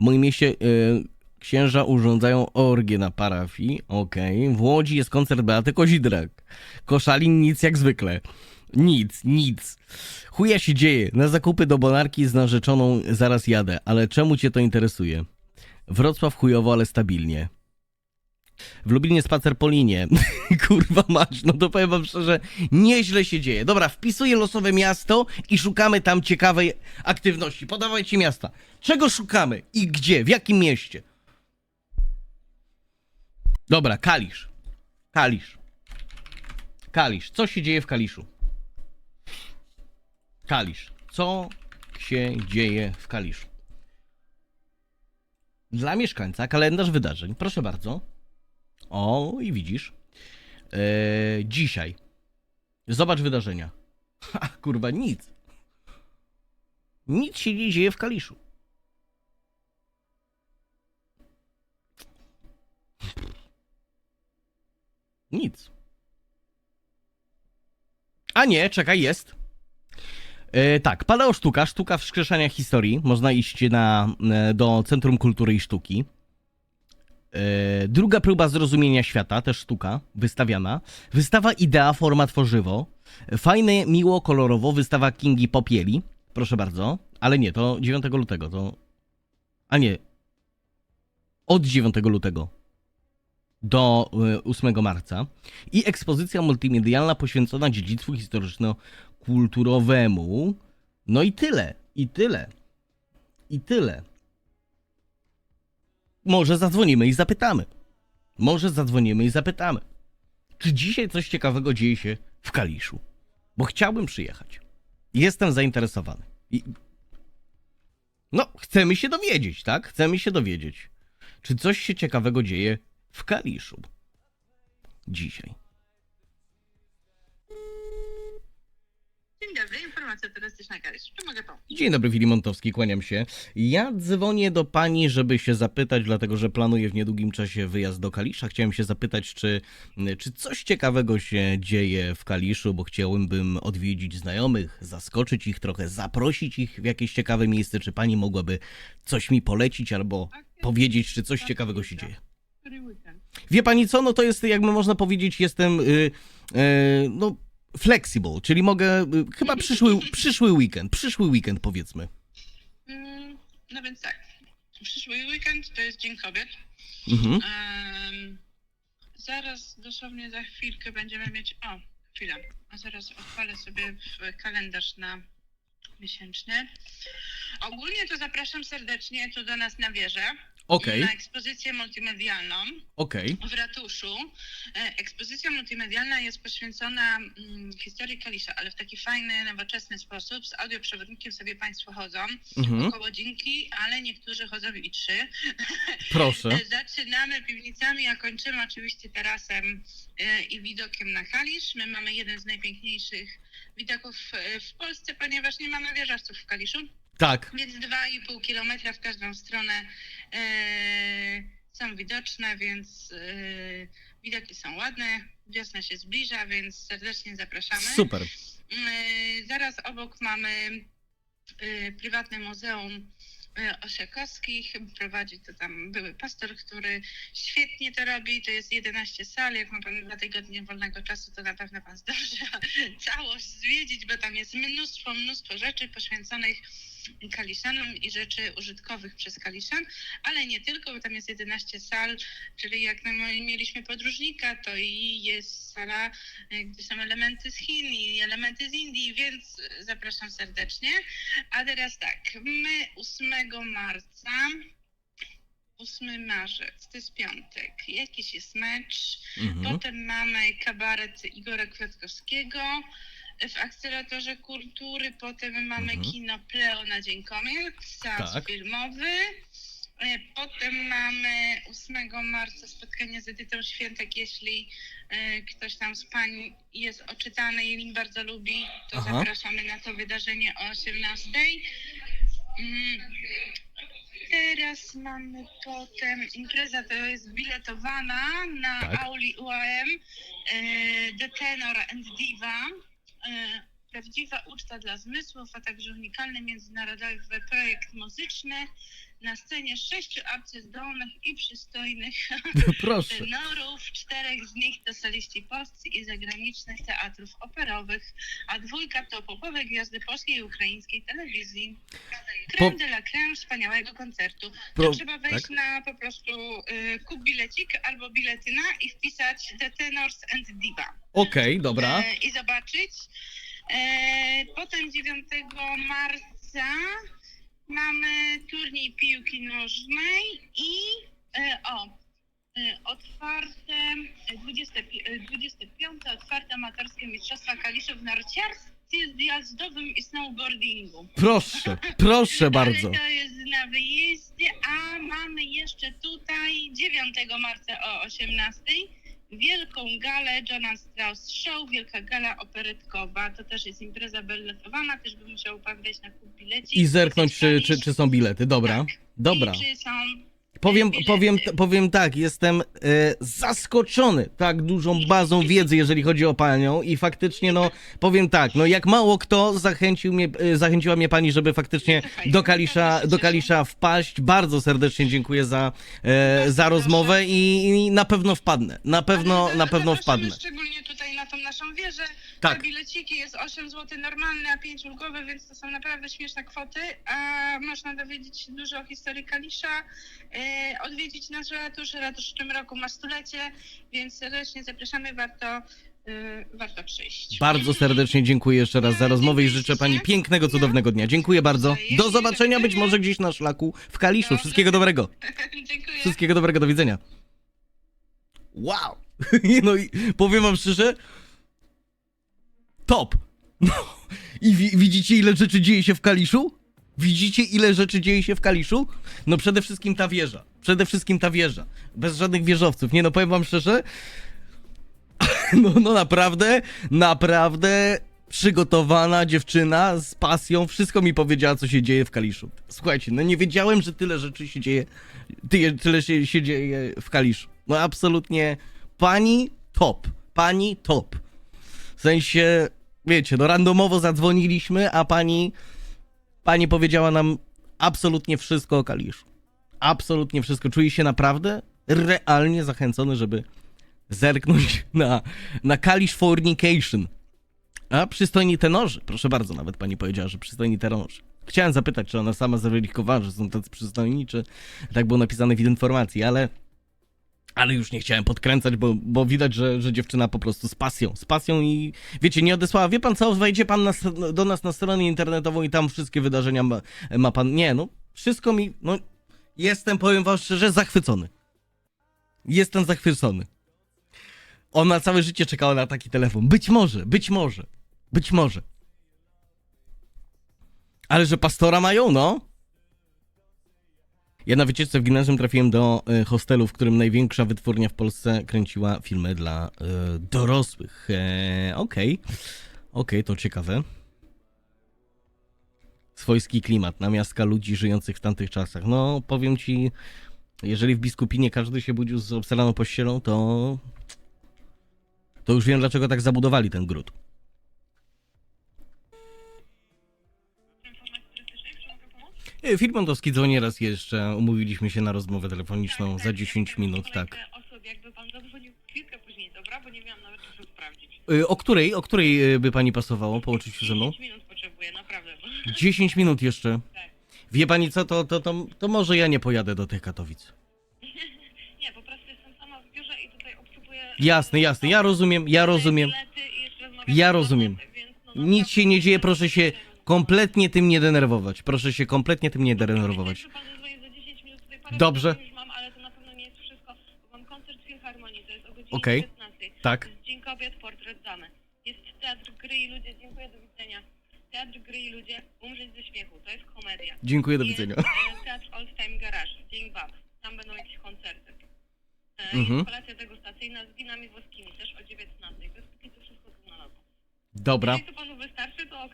W moim mieście e, księża urządzają orgie na parafii. Okej. W Łodzi jest koncert Beaty Kozidrak. Koszalin nic jak zwykle. Nic, nic. Chuja się dzieje. Na zakupy do Bonarki z narzeczoną zaraz jadę. Ale czemu cię to interesuje? Wrocław chujowo, ale stabilnie. W Lublinie spacer po linie. Kurwa mać, no to powiem wam szczerze, nieźle się dzieje. Dobra, wpisuję losowe miasto i szukamy tam ciekawej aktywności. Podawajcie miasta. Czego szukamy i gdzie, w jakim mieście? Dobra, Kalisz. Kalisz. Kalisz. Co się dzieje w Kaliszu? Kalisz. Co się dzieje w Kaliszu? Dla mieszkańca kalendarz wydarzeń. Proszę bardzo. O, i widzisz. Eee, dzisiaj. Zobacz wydarzenia. Ha, kurwa, nic. Nic się nie dzieje w Kaliszu. Nic. A nie, czekaj, jest. E, tak, Paleo Sztuka, sztuka wskrzeszania historii. Można iść na, e, do Centrum Kultury i Sztuki. E, druga próba zrozumienia świata, też sztuka, wystawiana. Wystawa Idea, forma tworzywo. Fajne, miło, kolorowo, wystawa Kingi Popieli. Proszę bardzo. Ale nie, to 9 lutego, to... A nie. Od 9 lutego do e, 8 marca. I ekspozycja multimedialna poświęcona dziedzictwu historyczno-kulturowemu. No i tyle, i tyle, i tyle. Może zadzwonimy i zapytamy. Może zadzwonimy i zapytamy. Czy dzisiaj coś ciekawego dzieje się w Kaliszu? Bo chciałbym przyjechać. Jestem zainteresowany. I... No, chcemy się dowiedzieć, tak? Chcemy się dowiedzieć. Czy coś się ciekawego dzieje w Kaliszu? Dzisiaj. Dzień dobry, informacja turystyczna Kalisz. Czy mogę pomóc? Dzień dobry, Wili Montowski, kłaniam się. Ja dzwonię do pani, żeby się zapytać, dlatego że planuję w niedługim czasie wyjazd do Kalisza. Chciałem się zapytać, czy, czy coś ciekawego się dzieje w Kaliszu, bo chciałbym odwiedzić znajomych, zaskoczyć ich trochę, zaprosić ich w jakieś ciekawe miejsce. Czy pani mogłaby coś mi polecić albo powiedzieć, czy coś ciekawego się dzieje? Wie pani co, no to jest, jakby można powiedzieć, jestem, y, y, no, flexible, czyli mogę, y, chyba przyszły, przyszły weekend, przyszły weekend powiedzmy. Mm, no więc tak. Przyszły weekend to jest Dzień Kobiet. Mhm. Em, zaraz, dosłownie za chwilkę będziemy mieć. O, chwila. A zaraz odpalę sobie kalendarz na miesięczny. Ogólnie to zapraszam serdecznie tu do nas na wieżę. Okej, Na ekspozycję multimedialną. okej, w ratuszu. E, Ekspozycja multimedialna jest poświęcona mm, historii Kalisza, ale w taki fajny, nowoczesny sposób. Z audioprzewodnikiem sobie Państwo chodzą, mhm. około godzinki, ale niektórzy chodzą i trzy. proszę. E, Zaczynamy piwnicami, a kończymy oczywiście tarasem e, i widokiem na Kalisz. My mamy jeden z najpiękniejszych widoków e, w Polsce, ponieważ nie mamy wieżowców w Kaliszu. Tak, Więc 2,5 kilometra w każdą stronę e, są widoczne, więc e, widoki są ładne. Wiosna się zbliża, więc serdecznie zapraszamy. super. E, zaraz obok mamy e, prywatne muzeum e, Osiakowskich. Prowadzi to tam były pastor, który świetnie to robi. To jest 11 sal. Jak ma pan dwa tygodnie wolnego czasu, to na pewno pan zdąży całość zwiedzić, bo tam jest mnóstwo, mnóstwo rzeczy poświęconych Kaliszanom i rzeczy użytkowych przez Kaliszan, ale nie tylko, bo tam jest 11 sal, czyli jak my mieliśmy podróżnika, to i jest sala, e, gdzie są elementy z Chin i elementy z Indii, więc zapraszam serdecznie. A teraz tak, my 8 marca 8 marzec, to jest piątek, jakiś jest mecz, Mhm. Potem mamy kabaret Igora Kwiatkowskiego w akceleratorze kultury. Potem mamy Mhm. kino Pleo na Dzień Komiek, seans Tak. filmowy. E, Potem mamy 8 marca spotkanie z Edytą Świętek. Jeśli e, ktoś tam z pań jest oczytany i bardzo lubi, to Aha. zapraszamy na to wydarzenie o 18. Mm, Teraz mamy potem impreza, to jest biletowana na Tak. auli UAM e, The Tenor and Diva prawdziwa uczta dla zmysłów, a także unikalny międzynarodowy projekt muzyczny. Na scenie sześciu arcyzdolnych i przystojnych Proszę. tenorów, czterech z nich to soliści polscy i zagranicznych teatrów operowych, a dwójka to popowe gwiazdy polskiej i ukraińskiej telewizji. Creme Po- de la creme wspaniałego koncertu. Pro- To trzeba wejść tak? na po prostu y, kup bilecik albo biletyna i wpisać The Tenors and Diva. Okej, dobra. E, I zobaczyć. E, potem 9 marca mamy turniej piłki nożnej i e, o, e, otwarte, e, 20, pi- e, 25 otwarte amatorskie mistrzostwa Kalisza w narciarstwie zjazdowym i snowboardingu. Proszę, proszę bardzo. Ale to jest na wyjeździe, a mamy jeszcze tutaj 9 marca o 18 wielką galę Johna Strauss Show, wielka gala operetkowa. To też jest impreza belletowana, też by musiał pan wejść na kup bilecik. I zerknąć, czy, czy, czy są bilety. Dobra, Tak. dobra. I czy są... Powiem, powiem, powiem tak, jestem e, zaskoczony tak dużą bazą wiedzy, jeżeli chodzi o panią i faktycznie, no, powiem tak, no jak mało kto zachęcił mnie, e, zachęciła mnie pani, żeby faktycznie do Kalisza, do Kalisza wpaść. Bardzo serdecznie dziękuję za, e, za rozmowę i, i na pewno wpadnę, na pewno, na pewno wpadnę. Szczególnie tutaj na tą naszą wieżę. Tak. Te bileciki jest 8 zł normalne, a 5 ulgowe, więc to są naprawdę śmieszne kwoty. A można dowiedzieć się dużo o historii Kalisza, e, odwiedzić nasz ratusz. Ratusz w tym roku ma stulecie, więc serdecznie zapraszamy, warto, e, warto przyjść. Bardzo serdecznie dziękuję jeszcze raz za rozmowę i życzę pani pięknego, cudownego dnia. Dziękuję bardzo. Do zobaczenia być może gdzieś na szlaku w Kaliszu. Wszystkiego dobrego. Dziękuję. Wszystkiego dobrego, do widzenia. Wow! No i powiem wam szczerze, top! No, I wi- widzicie ile rzeczy dzieje się w Kaliszu? Widzicie ile rzeczy dzieje się w Kaliszu? No przede wszystkim ta wieża. Przede wszystkim ta wieża. Bez żadnych wieżowców. Nie no, powiem wam szczerze, no, no naprawdę, naprawdę przygotowana dziewczyna z pasją, wszystko mi powiedziała, co się dzieje w Kaliszu. Słuchajcie, no nie wiedziałem, że tyle rzeczy się dzieje, tyle, tyle się, się dzieje w Kaliszu. No absolutnie, pani top, pani top. W sensie, wiecie, no randomowo zadzwoniliśmy, a pani, pani powiedziała nam absolutnie wszystko o Kaliszu. Absolutnie wszystko. Czuję się naprawdę realnie zachęcony, żeby zerknąć na, na Kalisz Fornication. A przystojni tenorzy, proszę bardzo, nawet pani powiedziała, że przystojni tenorzy. Chciałem zapytać, czy ona sama zweryfikowała, że są tacy przystojni, czy tak było napisane w informacji, ale ale już nie chciałem podkręcać, bo, bo widać, że, że dziewczyna po prostu z pasją, z pasją i wiecie, nie odesłała, wie pan co, wejdzie pan na, do nas na stronę internetową i tam wszystkie wydarzenia ma, ma pan, nie no, wszystko mi, no, jestem, powiem wam szczerze, zachwycony. Jestem zachwycony. Ona całe życie czekała na taki telefon. Być może, być może, być może. Ale że pastora mają, no. Ja na wycieczce w gimnazjum trafiłem do e, hostelu, w którym największa wytwórnia w Polsce kręciła filmy dla e, dorosłych. E, Okej, okej, to ciekawe. Swojski klimat, namiastka ludzi żyjących w tamtych czasach. No, powiem ci, jeżeli w biskupinie każdy się budził z obsalaną pościelą, to to już wiem, dlaczego tak zabudowali ten gród. E, Film Montowski dzwoni raz jeszcze. Umówiliśmy się na rozmowę telefoniczną za 10 minut, tak. Osób, jakby pan zadzwonił chwilkę później, dobra? Bo nie miałam nawet czasu sprawdzić. E, O której, o której e, by pani pasowało połączyć się ze mną? 10 minut potrzebuję, naprawdę. Bo... 10 minut jeszcze. Wie pani co, to, to, to, to może ja nie pojadę do tych Katowic. Nie, po prostu jestem sama w biurze i tutaj obsługuję... Jasne, jasne, ja rozumiem, ja rozumiem. bilety i jeszcze rozmawiam Ja z rozumiem. klientem, więc no Nic naprawdę się nie dzieje, proszę się. Kompletnie tym nie denerwować. Proszę się kompletnie tym nie denerwować. Jak pan zadzwoni za 10 minut, tutaj parę Dobrze. jest jest Okej. 19. Tak. Jest Dzień Kobiet, portret damy. Jest Teatr Gry i Ludzie, dziękuję, do widzenia. Teatr Gry i Ludzie, umrzeć ze śmiechu, to jest komedia. Dziękuję, do Jest, widzenia. e, Teatr Old Time Garage, Dzień Bab. Tam będą jakieś koncerty. E, Mhm. Jest kolacja degustacyjna z winami włoskimi, też o 19. To jest póki co wszystko tu na nowo. Dobra. To to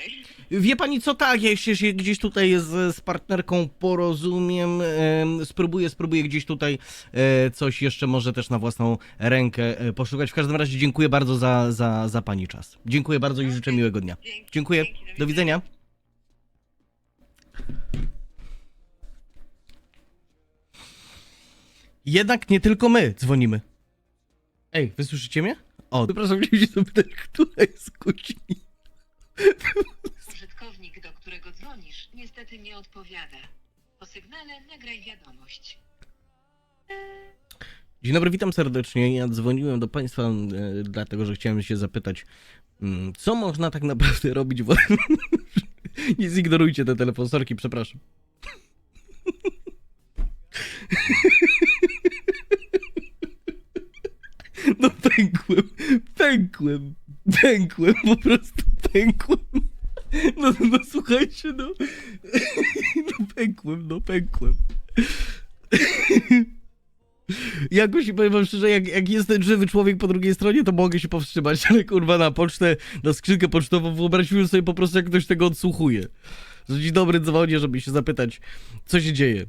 okej. Wie pani co, tak, jeśli się gdzieś tutaj z, z partnerką porozumiem, em, spróbuję, spróbuję gdzieś tutaj e, coś jeszcze może też na własną rękę e, poszukać. W każdym razie dziękuję bardzo za, za, za pani czas. Dziękuję bardzo i życzę miłego dnia. Dzięki. Dziękuję, Dzięki, do widzenia. Jednak nie tylko my dzwonimy. Ej, wy słyszycie mnie? O, przepraszam, chciałem się zapytać, która jest godzina? Użytkownik, do którego dzwonisz, niestety nie odpowiada. Po sygnale nagraj wiadomość. Dzień dobry, witam serdecznie. Ja dzwoniłem do Państwa e, dlatego, że chciałem się zapytać, mm, co można tak naprawdę robić w... Nie zignorujcie te telefon, sorki, przepraszam. No pękłem, pękłem, pękłem, po prostu pękłem. No, no słuchajcie, no. No pękłem, no pękłem. Jakoś powiem wam szczerze, jak, jak jest ten żywy człowiek po drugiej stronie, to mogę się powstrzymać, ale kurwa na pocztę, na skrzynkę pocztową wyobraziłem sobie po prostu, jak ktoś tego odsłuchuje. Że Dzień dobry, dzwonię, żeby się zapytać, co się dzieje.